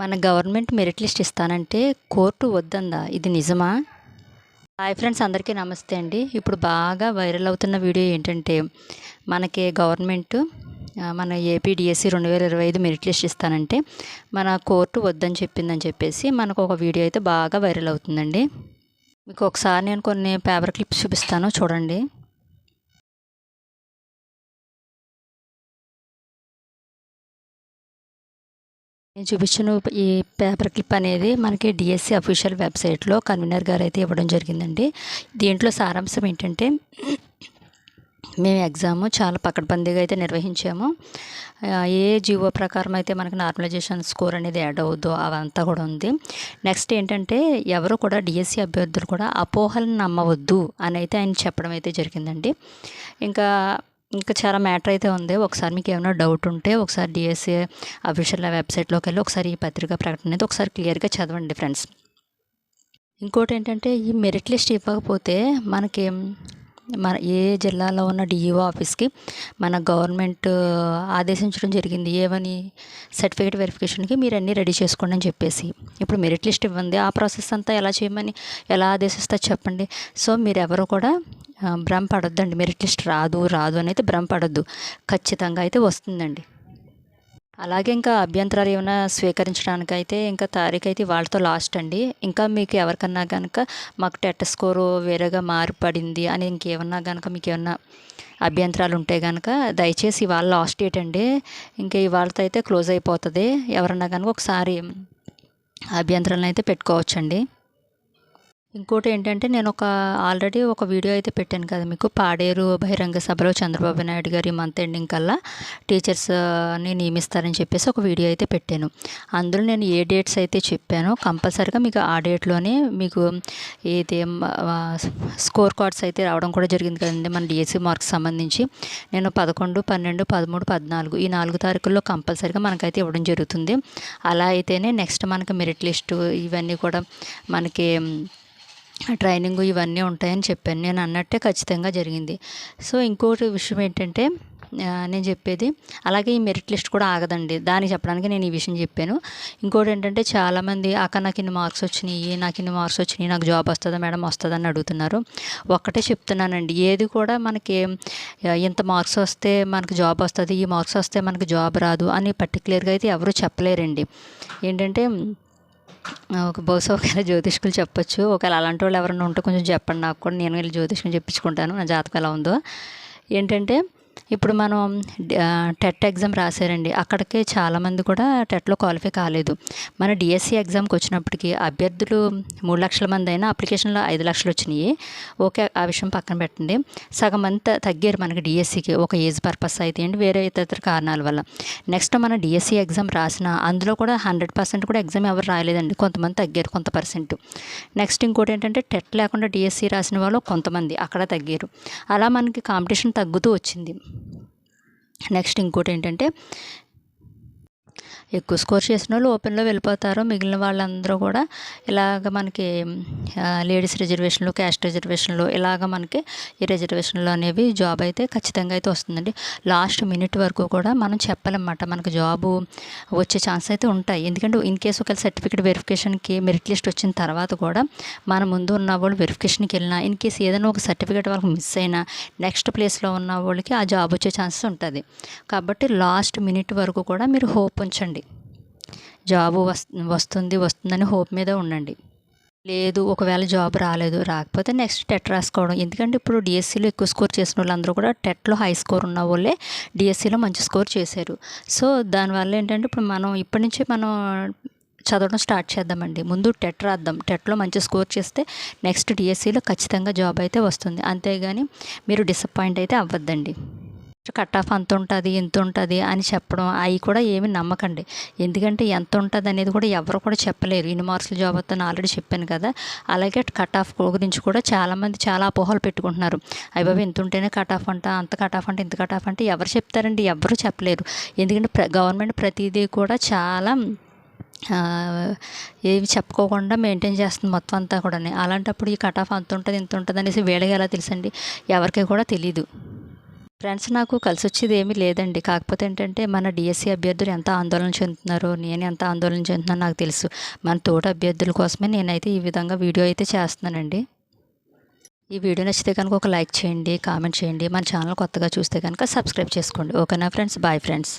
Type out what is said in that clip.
మన government merit list ఇస్తానంటే court వద్దందా? ఇది నిజమా? హాయ్ ఫ్రెండ్స్ అందరికీ నమస్తే అండి. ఇప్పుడు బాగా వైరల్ అవుతున్న వీడియో ఏంటంటే మనకి గవర్నమెంట్ మన ఏపీ డిఎస్సి రెండు వేల ఇరవై ఐదు మెరిట్ లిస్ట్ ఇస్తానంటే మన కోర్టు వద్దని చెప్పిందని చెప్పేసి మనకు ఒక వీడియో అయితే బాగా వైరల్ అవుతుందండి. మీకు ఒకసారి నేను కొన్ని పేపర్ క్లిప్స్ చూపిస్తాను చూడండి. నేను చూపించిన ఈ పేపర్ క్లిప్ అనేది మనకి డిఎస్సి అఫీషియల్ వెబ్సైట్లో కన్వీనర్ గారు అయితే ఇవ్వడం జరిగిందండి. దీంట్లో సారాంశం ఏంటంటే మేము ఎగ్జామ్ చాలా పకడ్బందీగా అయితే నిర్వహించాము. ఏ జీవో ప్రకారం అయితే మనకి నార్మలైజేషన్ స్కోర్ అనేది యాడ్ అవుద్దో అవంతా కూడా ఉంది. నెక్స్ట్ ఏంటంటే ఎవరు కూడా డిఎస్సి అభ్యర్థులు కూడా అపోహలను నమ్మవద్దు అని అయితే ఆయన చెప్పడం అయితే జరిగిందండి. ఇంకా ఇంకా చాలా మ్యాటర్ అయితే ఉంది. ఒకసారి మీకు ఏమైనా డౌట్ ఉంటే ఒకసారి డిఎస్ఏ అఫీషియల్ వెబ్సైట్లోకి వెళ్ళి ఒకసారి ఈ పత్రికా ప్రకటన అనేది ఒకసారి క్లియర్గా చదవండి ఫ్రెండ్స్. ఇంకోటి ఏంటంటే ఈ మెరిట్ లిస్ట్ ఇవ్వకపోతే మనకి మన ఏ జిల్లాలో ఉన్న డిఈఓ ఆఫీస్కి మన గవర్నమెంట్ ఆదేశించడం జరిగింది. ఏమని? సర్టిఫికేట్ వెరిఫికేషన్కి మీరు అన్నీ రెడీ చేసుకోండి అని చెప్పేసి. ఇప్పుడు మెరిట్ లిస్ట్ ఇవ్వండి. ఆ ప్రాసెస్ అంతా ఎలా చేయమని ఎలా ఆదేశిస్తా చెప్పండి. సో మీరు ఎవరు కూడా భ్రమ పడొద్దండి. మెరిట్ లిస్ట్ రాదు రాదు అని అయితే భ్రమ పడొద్దు. ఖచ్చితంగా అయితే వస్తుందండి. అలాగే ఇంకా అభ్యంతరాలు ఏమైనా స్వీకరించడానికి అయితే ఇంకా తారీఖు అయితే వాళ్ళతో లాస్ట్ అండి. ఇంకా మీకు ఎవరికన్నా కనుక మాకు టెట్ స్కోరు వేరేగా మారిపడింది అని ఇంకేమన్నా కనుక మీకు ఏమన్నా అభ్యంతరాలు ఉంటే కనుక దయచేసి ఇవాళ లాస్ట్ డేట్ అండి. ఇంకా ఇవాళతో అయితే క్లోజ్ అయిపోతుంది. ఎవరన్నా కనుక ఒకసారి అభ్యంతరాలను అయితే పెట్టుకోవచ్చండి. ఇంకోటి ఏంటంటే నేను ఒక ఆల్రెడీ ఒక వీడియో అయితే పెట్టాను కదా మీకు. పాడేరు బహిరంగ సభలో చంద్రబాబు నాయుడు గారి మంత్ ఎండింగ్ కల్లా టీచర్స్ని నియమిస్తారని చెప్పేసి ఒక వీడియో అయితే పెట్టాను. అందులో నేను ఏ డేట్స్ అయితే చెప్పానో కంపల్సరీగా మీకు ఆ డేట్లోనే మీకు ఏది స్కోర్ కార్డ్స్ అయితే రావడం కూడా జరిగింది కదండి మన డిఎస్సి మార్క్స్ సంబంధించి. నేను పదకొండు పన్నెండు పదమూడు పద్నాలుగు ఈ నాలుగు తారీఖుల్లో కంపల్సరీగా మనకైతే ఇవ్వడం జరుగుతుంది. అలా అయితేనే నెక్స్ట్ మనకి మెరిట్ లిస్టు ఇవన్నీ కూడా మనకి ట్రైనింగ్ ఇవన్నీ ఉంటాయని చెప్పాను. నేను అన్నట్టే ఖచ్చితంగా జరిగింది. సో ఇంకోటి విషయం ఏంటంటే నేను చెప్పేది అలాగే ఈ మెరిట్ లిస్ట్ కూడా ఆగదండి. దానికి చెప్పడానికి నేను ఈ విషయం చెప్పాను. ఇంకోటి ఏంటంటే చాలామంది అక్క నాకు ఇన్ని మార్క్స్ వచ్చినాయి నాకు ఇన్ని మార్క్స్ వచ్చినాయి నాకు జాబ్ వస్తుందా మేడం వస్తుందని అడుగుతున్నారు. ఒక్కటే చెప్తున్నానండి. ఏది కూడా మనకి ఇంత మార్క్స్ వస్తే మనకు జాబ్ వస్తుంది ఈ మార్క్స్ వస్తే మనకు జాబ్ రాదు అని పర్టికులర్గా అయితే ఎవరు చెప్పలేరండి. ఏంటంటే ఒక బహుశా ఒకవేళ జ్యోతిష్కులు చెప్పొచ్చు. ఒకవేళ అలాంటి వాళ్ళు ఎవరైనా ఉంటే కొంచెం చెప్పండి నాకు కూడా. నేను వెళ్ళి జ్యోతిష్కం చెప్పించుకుంటాను. నా జాతకం ఎలా ఉందో. ఏంటంటే ఇప్పుడు మనం టెట్ ఎగ్జామ్ రాశారండి. అక్కడికి చాలామంది కూడా టెట్లో క్వాలిఫై కాలేదు. మన డిఎస్సి ఎగ్జామ్కి వచ్చినప్పటికీ అభ్యర్థులు మూడు లక్షల మంది అయినా అప్లికేషన్లో ఐదు లక్షలు వచ్చినాయి. ఓకే ఆ విషయం పక్కన పెట్టండి. సగం అంతా తగ్గారు మనకి డిఎస్సికి. ఒక ఏజ్ పర్పస్ అయితే ఏంటి వేరే ఇతర కారణాల వల్ల. నెక్స్ట్ మన డిఎస్సి ఎగ్జామ్ రాసిన అందులో కూడా హండ్రెడ్ పర్సెంట్ కూడా ఎగ్జామ్ ఎవరు రాయలేదండి. కొంతమంది తగ్గారు కొంత పర్సెంట్. నెక్స్ట్ ఇంకోటి ఏంటంటే టెట్ లేకుండా డిఎస్సి రాసిన వాళ్ళు కొంతమంది అక్కడ తగ్గారు. అలా మనకి కాంపిటీషన్ తగ్గుతూ వచ్చింది. నెక్స్ట్ ఇంకోటి ఏంటంటే ఎక్కువ స్కోర్ చేసిన వాళ్ళు ఓపెన్లో వెళ్ళిపోతారు. మిగిలిన వాళ్ళందరూ కూడా ఇలాగ మనకి లేడీస్ రిజర్వేషన్లు క్యాస్ట్ రిజర్వేషన్లు ఇలాగ మనకి ఈ రిజర్వేషన్లు అనేవి జాబ్ అయితే ఖచ్చితంగా అయితే వస్తుందండి. లాస్ట్ మినిట్ వరకు కూడా మనం చెప్పాలన్నమాట మనకు జాబు వచ్చే ఛాన్స్ అయితే ఉంటాయి. ఎందుకంటే ఇన్ కేసు ఒకవేళ సర్టిఫికేట్ వెరిఫికేషన్కి మెరిట్ లిస్ట్ వచ్చిన తర్వాత కూడా మన ముందు ఉన్న వాళ్ళు వెరిఫికేషన్కి వెళ్ళినా ఇన్ కేసు ఏదైనా ఒక సర్టిఫికేట్ వాళ్ళకి మిస్ అయినా నెక్స్ట్ ప్లేస్లో ఉన్న వాళ్ళకి ఆ జాబ్ వచ్చే ఛాన్సెస్ ఉంటుంది. కాబట్టి లాస్ట్ మినిట్ వరకు కూడా మీరు హోప్ ఉంచండి. జాబు వస్తుంది వస్తుందని హోప్ మీద ఉండండి. లేదు ఒకవేళ జాబ్ రాలేదు రాకపోతే నెక్స్ట్ టెట్ రాసుకోవడం. ఎందుకంటే ఇప్పుడు డిఎస్సిలో ఎక్కువ స్కోర్ చేసిన వాళ్ళందరూ కూడా టెట్లో హై స్కోర్ ఉన్న వాళ్ళే డిఎస్సిలో మంచి స్కోర్ చేశారు. సో దానివల్ల ఏంటంటే ఇప్పుడు మనం ఇప్పటి నుంచి మనం చదవడం స్టార్ట్ చేద్దామండి. ముందు టెట్ రాద్దాం. టెట్లో మంచి స్కోర్ చేస్తే నెక్స్ట్ డిఎస్సిలో ఖచ్చితంగా జాబ్ అయితే వస్తుంది. అంతేగాని మీరు డిసప్పాయింట్ అయితే అవ్వద్దండి. కట్ ఆఫ్ అంత ఉంటుంది ఇంత ఉంటుంది అని చెప్పడం అవి కూడా ఏమి నమ్మకండి. ఎందుకంటే ఎంత ఉంటుంది అనేది కూడా ఎవరు కూడా చెప్పలేరు. ఇన్ని మార్క్స్లు జాబ్ వస్తుందని ఆల్రెడీ చెప్పాను కదా. అలాగే కట్ ఆఫ్ గురించి కూడా చాలామంది చాలా అపోహలు పెట్టుకుంటున్నారు. అవి బాబు ఇంత ఉంటేనే కట్ ఆఫ్ అంట అంత కట్ ఆఫ్ అంటే ఇంత కట్ ఆఫ్ అంటే ఎవరు చెప్తారండి? ఎవరు చెప్పలేరు. ఎందుకంటే ప్ర గవర్నమెంట్ ప్రతిదీ కూడా చాలా ఏవి చెప్పుకోకుండా మెయింటైన్ చేస్తుంది మొత్తం అంతా కూడా అలాంటప్పుడు ఈ కట్ ఆఫ్ అంత ఉంటుంది ఇంత ఉంటుంది అనేసి వీళ్ళకి ఎలా తెలుసండి? ఎవరికి కూడా తెలీదు. ఫ్రెండ్స్ నాకు కలిసి వచ్చేది ఏమీ లేదండి. కాకపోతే ఏంటంటే మన డిఎస్సి అభ్యర్థులు ఎంత ఆందోళన చెందుతున్నారో నేను ఎంత ఆందోళన చెందుతున్నానో నాకు తెలుసు. మన తోటి అభ్యర్థుల కోసమే నేనైతే ఈ విధంగా వీడియో అయితే చేస్తున్నానండి. ఈ వీడియో నచ్చితే కనుక ఒక లైక్ చేయండి కామెంట్ చేయండి. మన ఛానల్ కొత్తగా చూస్తే కనుక సబ్స్క్రైబ్ చేసుకోండి. ఓకేనా ఫ్రెండ్స్? Bye friends.